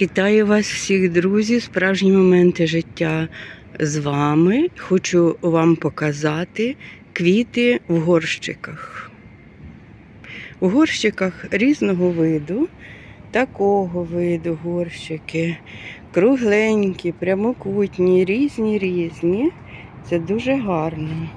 Вітаю вас всіх, друзі! Справжні моменти життя з вами. Хочу вам показати квіти в горщиках. У горщиках різного виду, такого виду горщики, кругленькі, прямокутні, різні різні. Це дуже гарно.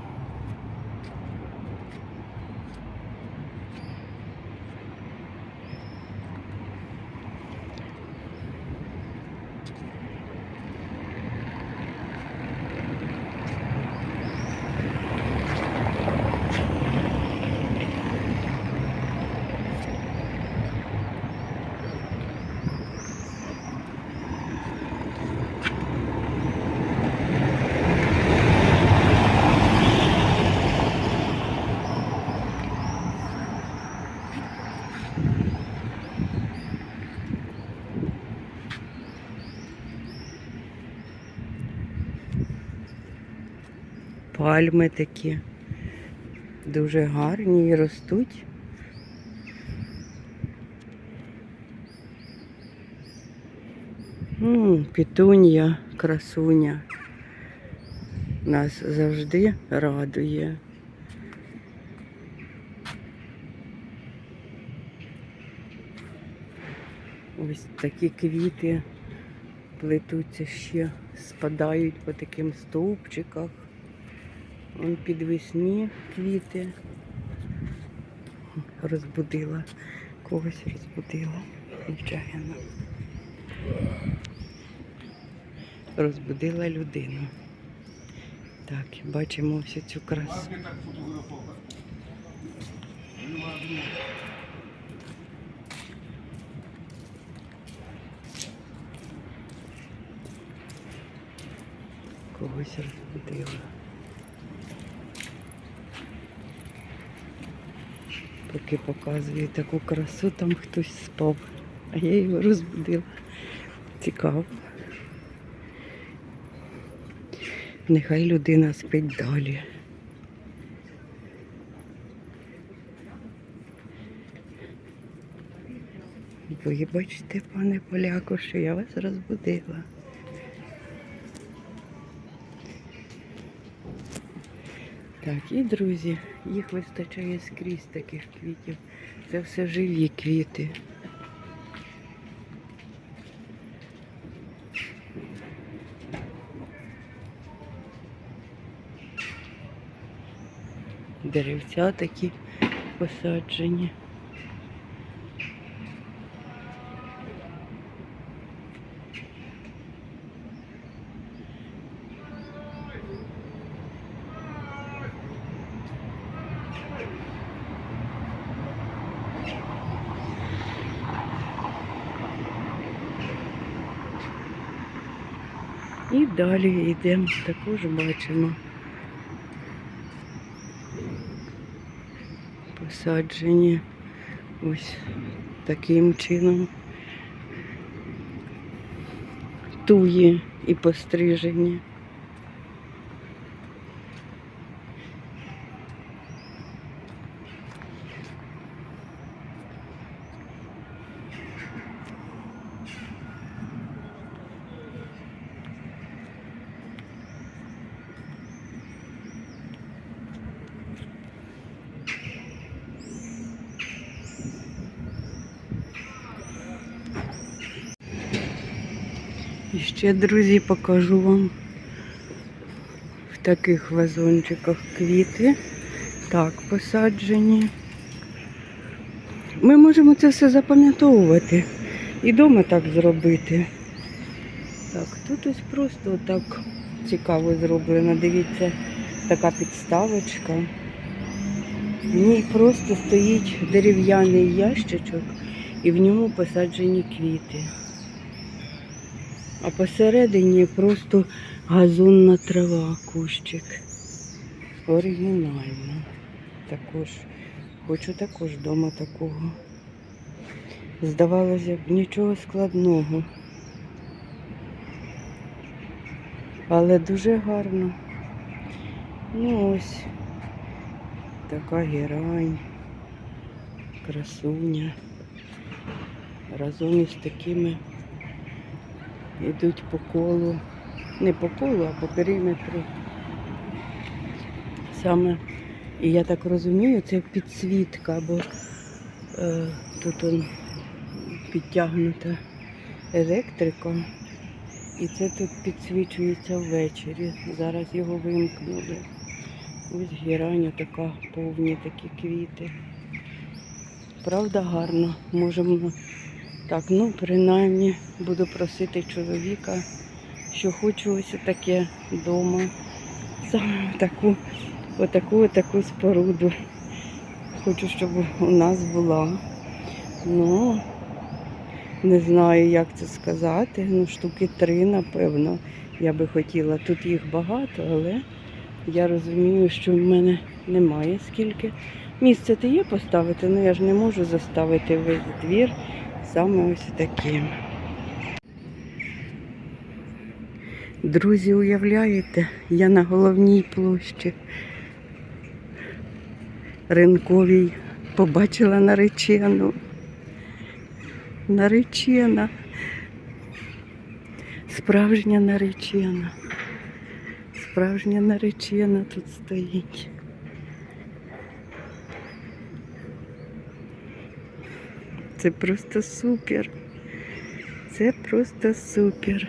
Пальми такі дуже гарні і ростуть. М, Пітунья, красуня. Нас завжди радує. Ось такі квіти плетуться ще, спадають по таким стовпчиках. Вон підвесні квіти. Розбудила. Когось розбудила. Нечаянно. Розбудила людину. Так, бачимо всю цю красу. Когось розбудила. Поки показую таку красу, там хтось спав, а я його розбудила. Цікаво. Нехай людина спить далі. Вибачте, пане поляку, що я вас розбудила. Так, і друзі, їх вистачає скрізь таких квітів. Це все живі квіти. Деревця такі посаджені. І далі йдемо, також бачимо посаджені ось таким чином. Туї і пострижені. І ще, друзі, покажу вам в таких вазончиках квіти. Так, посаджені. Ми можемо це все запам'ятовувати і вдома так зробити. Так, тут ось просто так цікаво зроблено. Дивіться, така підставочка. В ній просто стоїть дерев'яний ящичок і в ньому посаджені квіти. А посередині просто газонна трава, кущик. Оригінально. Також хочу також вдома такого. Здавалося б, нічого складного. Але дуже гарно. Ну ось така герань, красуня. Разом із такими йдуть по колу. Не по колу, а по периметру. Саме, і я так розумію, це підсвітка, бо е, тут он підтягнута електрика. І це тут підсвічується ввечері. Зараз його вимкнули. Ось гірання така, повні такі квіти. Правда, гарно. Можемо так, ну принаймні буду просити чоловіка, що хочу ось таке вдома. Саме таку, отаку, отаку споруду. Хочу, щоб у нас була. Ну, не знаю, як це сказати. Ну, штуки три, напевно, я би хотіла. Тут їх багато, але я розумію, що в мене немає скільки. Місце то є поставити, але я ж не можу заставити весь двір саме ось таким. Друзі, уявляєте, я на головній площі ринковій побачила наречену. Наречена. Справжня наречена. Справжня наречена тут стоїть. Це просто супер. Це просто супер.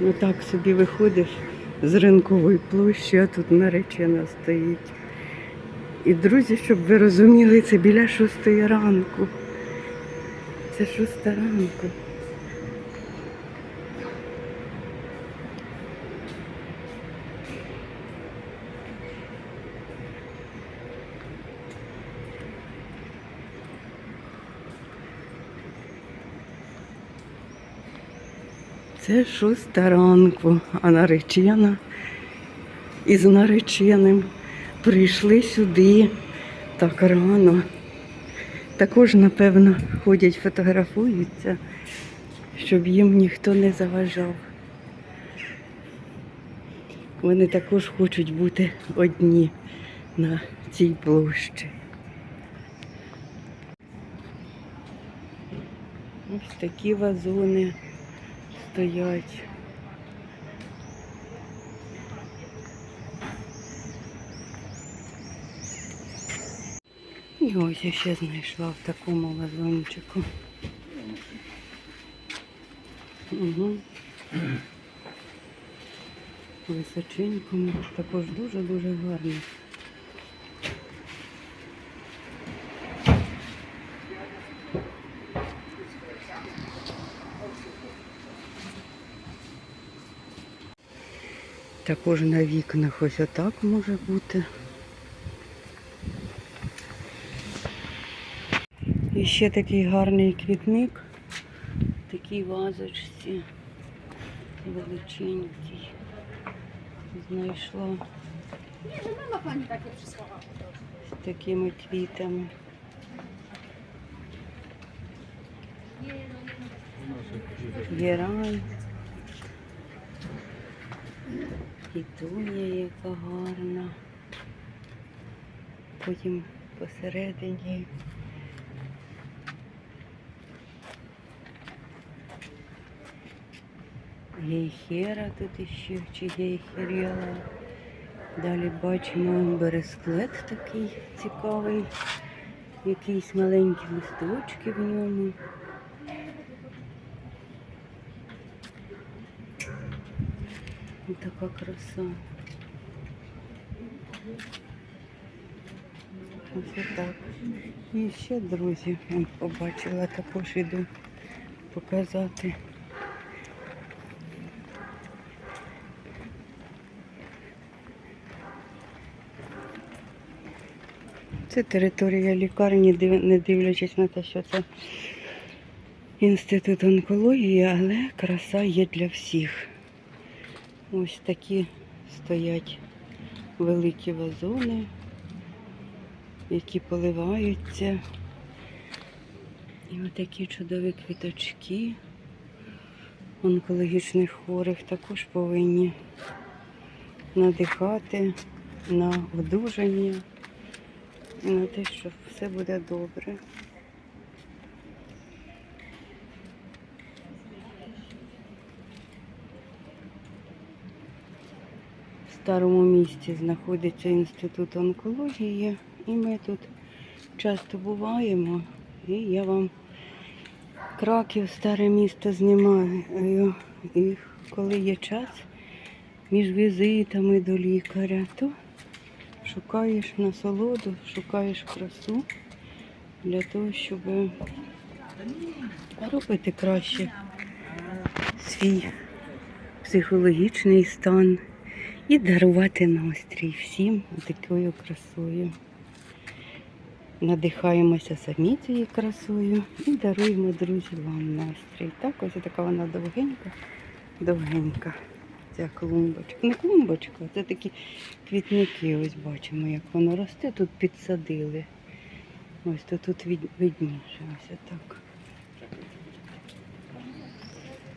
Ну так собі виходиш з ринкової площі, а тут наречена стоїть. І друзі, щоб ви розуміли, це біля шостої ранку. Це шоста ранку. Це шоста ранку, а наречена із нареченим прийшли сюди так рано. Також, напевно, ходять, фотографуються, щоб їм ніхто не заважав. Вони також хочуть бути одні на цій площі. Ось такі вазони стоять. І ось я ще знайшла в такому вазончику. Угу. Височенькому. Також дуже-дуже гарно. Також на вікнах ось отак може бути. Ще такий гарний квітник, такий вазочці, величенький. Знайшла przysłowa. з такими квітами. Герань. Пітунія яка гарна. Потім посередині. Гейхера тут іще, чи гейхеріла. Далі бачимо бересклет такий цікавий. Якісь маленькі листочки в ньому. Ось така краса. Ось так. І ще, друзі, побачила, також іду показати. Це територія лікарні, не дивлячись на те, що це інститут онкології, але краса є для всіх. Ось такі стоять великі вазони, які поливаються. І отакі чудові квіточки. онкологічних хворих також повинні надихати на одужання на те, що все буде добре. В старому місті знаходиться інститут онкології, і ми тут часто буваємо. І я вам Краків, старе місто знімаю. І коли є час між візитами до лікаря, то шукаєш насолоду, шукаєш красу для того, щоб робити краще свій психологічний стан і дарувати настрій всім такою красою. Надихаємося самі цією красою і даруємо друзі вам настрій. Так, ось така вона довгенька, довгенька. Ця клумбочка. Не клумбочка, це такі квітники. Ось бачимо, як воно росте. Тут підсадили. Ось то тут від, видніше. Ось так.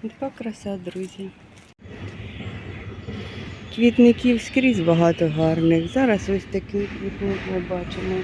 Така краса, друзі. Квітників скрізь багато гарних. Зараз ось такий квітник ми бачимо.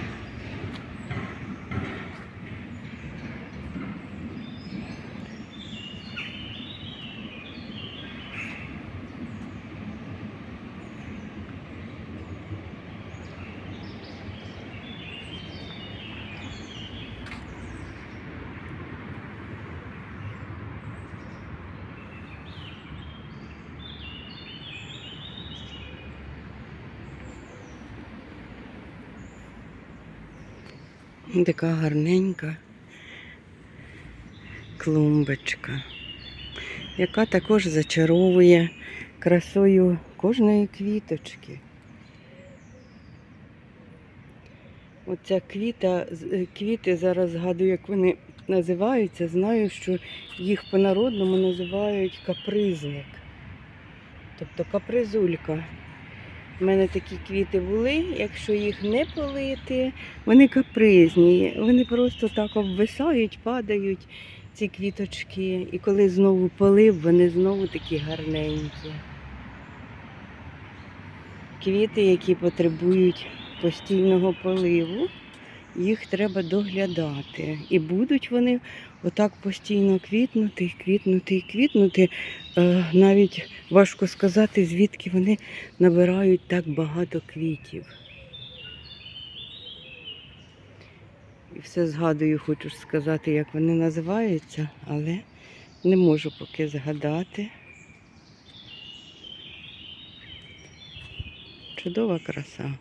Така гарненька клумбочка, яка також зачаровує красою кожної квіточки. Оця квіта, е, квіти зараз згадую, як вони називаються. Знаю, що їх по-народному називають капризник. Тобто капризулька. У мене такі квіти були, якщо їх не полити, вони капризні, вони просто так обвисають, падають ці квіточки. І коли знову полив, вони знову такі гарненькі. Квіти, які потребують постійного поливу, їх треба доглядати. І будуть вони отак постійно квітнути, квітнути квітнути. Е, навіть важко сказати, звідки вони набирають так багато квітів. І все згадую, хочу сказати, як вони називаються, але не можу поки згадати. Чудова краса.